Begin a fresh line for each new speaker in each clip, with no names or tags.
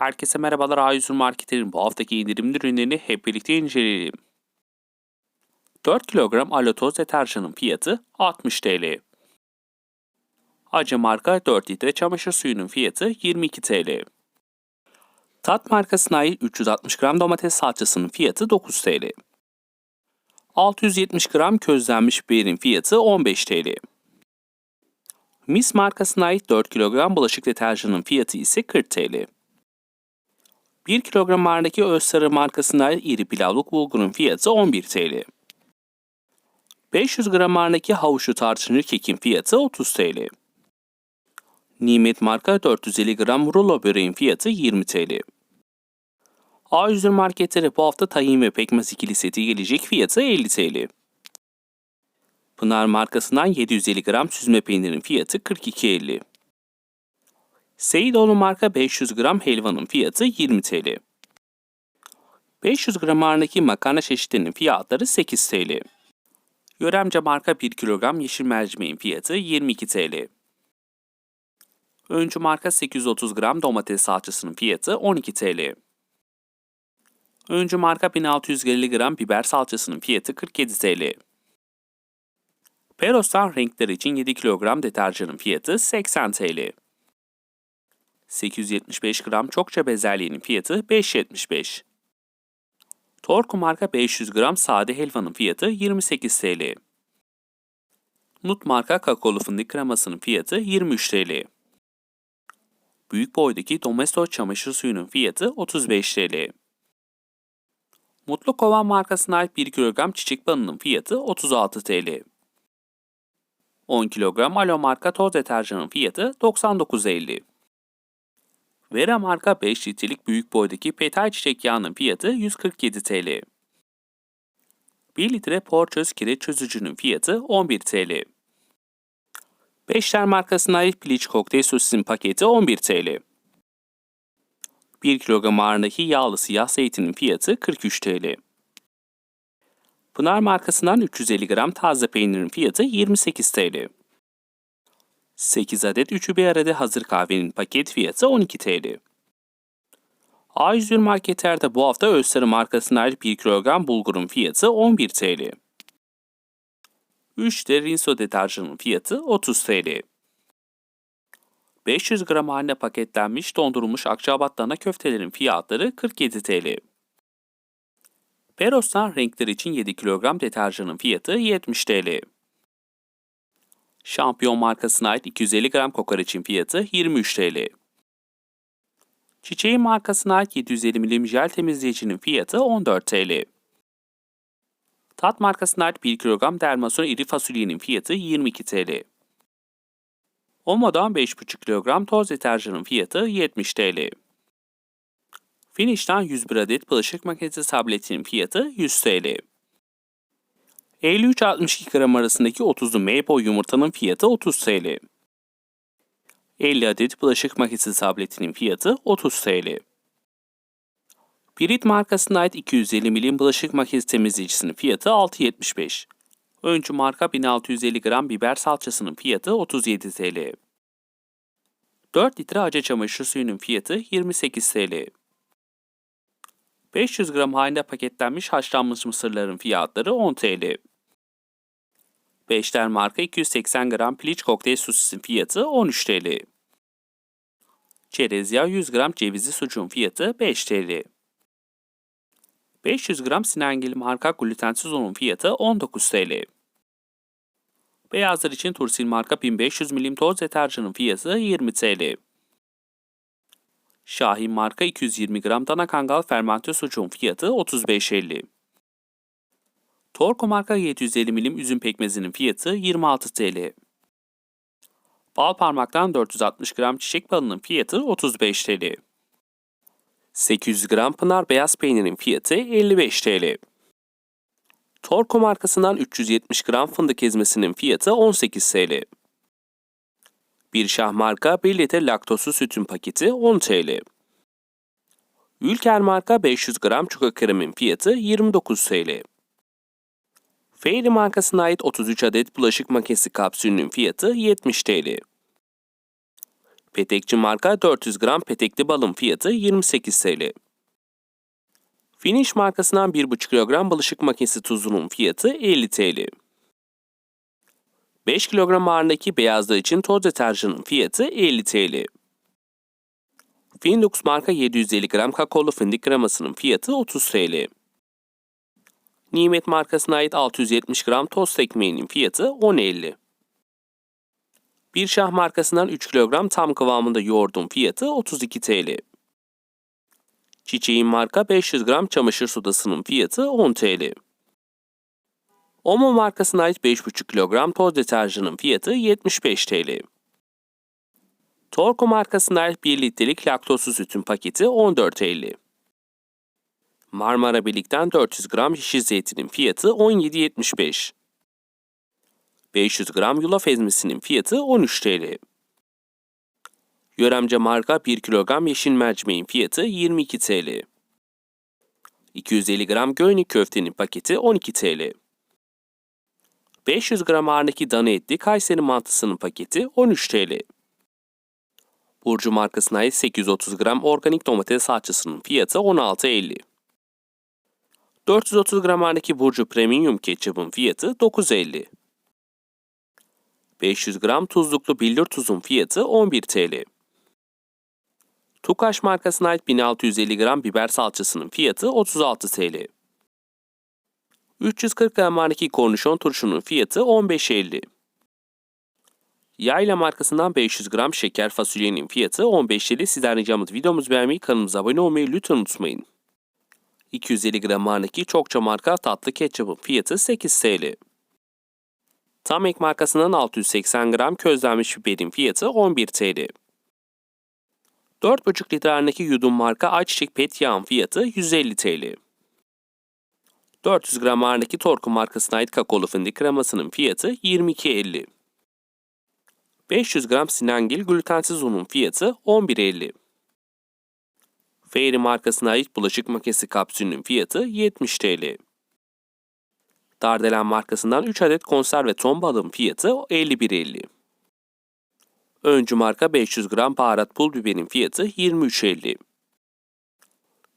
Herkese merhabalar A101 Market'in bu haftaki indirimli ürünlerini hep birlikte inceleyelim. 4 kilogram alotoz deterjanın fiyatı 60 TL. Acı marka 4 litre çamaşır suyunun fiyatı 22 TL. Tat markasına ait 360 gram domates salçasının fiyatı 9 TL. 670 gram közlenmiş biberin fiyatı 15 TL. Mis markasına ait 4 kilogram bulaşık deterjanının fiyatı ise 40 TL. 1 kilogram ağırlığındaki Özsarı markasına ait iri pilavlık bulgurun fiyatı 11 TL. 500 gram ağırlığındaki havuçlu tarçınlı kekin fiyatı 30 TL. Nimet marka 450 gram rulo böreğin fiyatı 20 TL. A101 marketlere bu hafta tahin ve pekmez ikili seti gelecek fiyatı 50 TL. Pınar markasından 750 gram süzme peynirin fiyatı 42.50. Seyidoğlu marka 500 gram helvanın fiyatı 20 TL. 500 gram ağırlığındaki makarna çeşitlerinin fiyatları 8 TL. Yöremce marka 1 kilogram yeşil mercimeğin fiyatı 22 TL. Öncü marka 830 gram domates salçasının fiyatı 12 TL. Öncü marka 1650 gram biber salçasının fiyatı 47 TL. Peros'tan renkler için 7 kilogram deterjanın fiyatı 80 TL. 875 gram çokça bezelyenin fiyatı 5.75. Torku marka 500 gram sade helvanın fiyatı 28 TL. Nut marka kakaolu fındık kremasının fiyatı 23 TL. Büyük boydaki Domesto çamaşır suyunun fiyatı 35 TL. Mutlu Kovan markasına ait 1 kilogram çiçek balının fiyatı 36 TL. 10 kilogram Alo marka toz deterjanın fiyatı 99.50. Vera marka 5 litrelik büyük boydaki petal çiçek yağının fiyatı 147 TL. 1 litre porçöz kireç çözücünün fiyatı 11 TL. Beşler markasına ait piliç kokteyl sosisin paketi 11 TL. 1 kilogram ağırlığındaki yağlı siyah zeytinin fiyatı 43 TL. Pınar markasından 350 gram taze peynirin fiyatı 28 TL. 8 adet 3'ü bir arada hazır kahvenin paket fiyatı 12 TL. A101 marketlerde bu hafta Özsarı markasına ait 1 kilogram bulgurun fiyatı 11 TL. 3 de Rinso deterjanın fiyatı 30 TL. 500 gram haline paketlenmiş dondurulmuş Akçabat dana köftelerin fiyatları 47 TL. Peros'tan renkler için 7 kilogram deterjanın fiyatı 70 TL. Şampiyon markasına ait 250 gram kokoreçin fiyatı 23 TL. Çiçeğin markasına ait 750 milim jel temizleyicinin fiyatı 14 TL. Tat markasına ait 1 kilogram dermason iri fasulyenin fiyatı 22 TL. Omo'dan 5,5 kilogram toz deterjanın fiyatı 70 TL. Finish'ten 101 adet bulaşık makinesi tabletinin fiyatı 100 TL. 53-62 gram arasındaki 30'lu Mayboy yumurtanın fiyatı 30 TL. 50 adet bulaşık makinesi tabletinin fiyatı 30 TL. Pirit markasına ait 250 milim bulaşık makinesi temizleyicisinin fiyatı 6.75. Öncü marka 1650 gram biber salçasının fiyatı 37 TL. 4 litre acı çamaşır suyunun fiyatı 28 TL. 500 gram halinde paketlenmiş haşlanmış mısırların fiyatları 10 TL. Beşler marka 280 gram piliç kokteyl sosisin fiyatı 13 TL. Çerez yağı 100 gram cevizli sucuğun fiyatı 5 TL. 500 gram Sinengil marka glutensiz unun fiyatı 19 TL. Beyazlar için Tursil marka 1500 milim toz deterjanın fiyatı 20 TL. Şahin marka 220 gram dana kangal fermente sucuğun fiyatı 35.50. Torko marka 750 milim üzüm pekmezinin fiyatı 26 TL. Bal parmaktan 460 gram çiçek balının fiyatı 35 TL. 800 gram pınar beyaz peynirin fiyatı 55 TL. Torko markasından 370 gram fındık ezmesinin fiyatı 18 TL. Bir şah marka 1 litre laktozsuz sütün paketi 10 TL. Ülker marka 500 gram çuka kremin fiyatı 29 TL. Fairy markasına ait 33 adet bulaşık makinesi kapsülünün fiyatı 70 TL. Petekçi marka 400 gram petekli balın fiyatı 28 TL. Finish markasından 1,5 kilogram bulaşık makinesi tuzunun fiyatı 50 TL. 5 kilogram ağırlığındaki beyazlar için toz deterjanın fiyatı 50 TL. Findux marka 750 gram kakaolu fındık kremasının fiyatı 30 TL. Nimet markasına ait 670 gram tost ekmeğinin fiyatı 10.50. Bir şah markasından 3 kilogram tam kıvamında yoğurdun fiyatı 32 TL. Çiçeğin marka 500 gram çamaşır sodasının fiyatı 10 TL. Omo markasına ait 5,5 kilogram toz deterjanın fiyatı 75 TL. Torco markasına ait 1 litrelik laktozsuz sütün paketi 14.50. Marmara Birlik'ten 400 gram yeşil zeytinin fiyatı 17.75. 500 gram yulaf ezmesinin fiyatı 13 TL. Yöremce marka 1 kilogram yeşil mercimeğin fiyatı 22 TL. 250 gram göynik köftenin paketi 12 TL. 500 gram ağırlıklı dana etli Kayseri mantısının paketi 13 TL. Burcu markasına ait 830 gram organik domates salçasının fiyatı 16.50. 430 gram ağırlıklı Burcu Premium ketçapın fiyatı 9.50. 500 gram tuzluklu billur tuzun fiyatı 11 TL. Tukaş markasına ait 1650 gram biber salçasının fiyatı 36 TL. 340 gram ağırlıklı kornişon turşunun fiyatı 15.50. Yayla markasından 500 gram şeker fasulyenin fiyatı 15 TL. Sizden ricamız videomuzu beğenmeyi, kanalımıza abone olmayı lütfen unutmayın. 250 gram ağırlıklı çokça marka tatlı ketçapın fiyatı 8 TL. Tamek markasından 680 gram közlenmiş biberin fiyatı 11 TL. 4,5 litre ağırlıklı yudum marka ayçiçek pet yağın fiyatı 150 TL. 400 gram ağırlıklı Torku markasına ait kakaolu fındık kremasının fiyatı 22.50. 500 gram Sinangil glutensiz unun fiyatı 11.50. Fairy markasına ait bulaşık makinesi kapsülünün fiyatı 70 TL. Dardelen markasından 3 adet konserve ton balığın fiyatı 51.50. Öncü marka 500 gram baharat pul biberin fiyatı 23.50.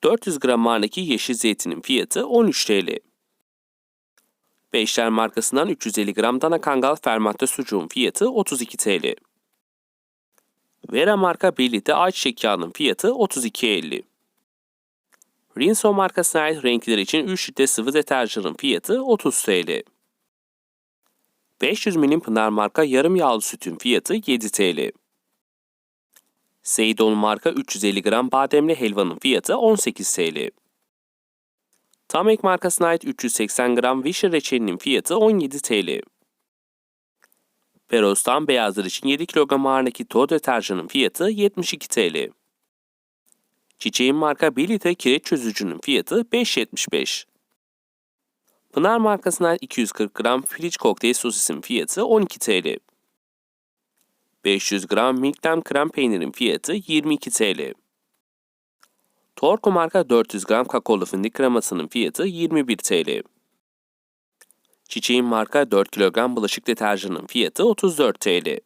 400 gram marnaki yeşil zeytinin fiyatı 13 TL. Beşler markasından 350 gram dana kangal fermente sucuğun fiyatı 32 TL. Vera marka 1 litre ayçiçek yağının fiyatı 32.50. Rinso markasına ait renkler için 3 litre sıvı deterjanın fiyatı 30 TL. 500 milim Pınar marka yarım yağlı sütün fiyatı 7 TL. Seydon marka 350 gram bademli helvanın fiyatı 18 TL. Tamek markasına ait 380 gram Vişi reçelinin fiyatı 17 TL. Peros'tan beyazlar için 7 kilogram ağırlıklı toz deterjanın fiyatı 72 TL. Çiçeğin marka 1 litre kireç çözücünün fiyatı 5.75. Pınar markasına ait 240 gram filiç kokteyl sosisin fiyatı 12 TL. 500 gram Milk'ten krem peynirin fiyatı 22 TL. Torco marka 400 gram kakaolu fındık kremasının fiyatı 21 TL. Çiçeğin marka 4 kilogram bulaşık deterjanının fiyatı 34 TL.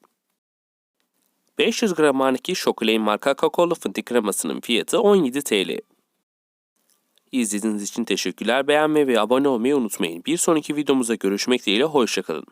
500 gram Arnaki Şokoleyn marka kakaolu fındık kremasının fiyatı 17 TL. İzlediğiniz için teşekkürler. Beğenmeyi ve abone olmayı unutmayın. Bir sonraki videomuzda görüşmek dileğiyle hoşçakalın.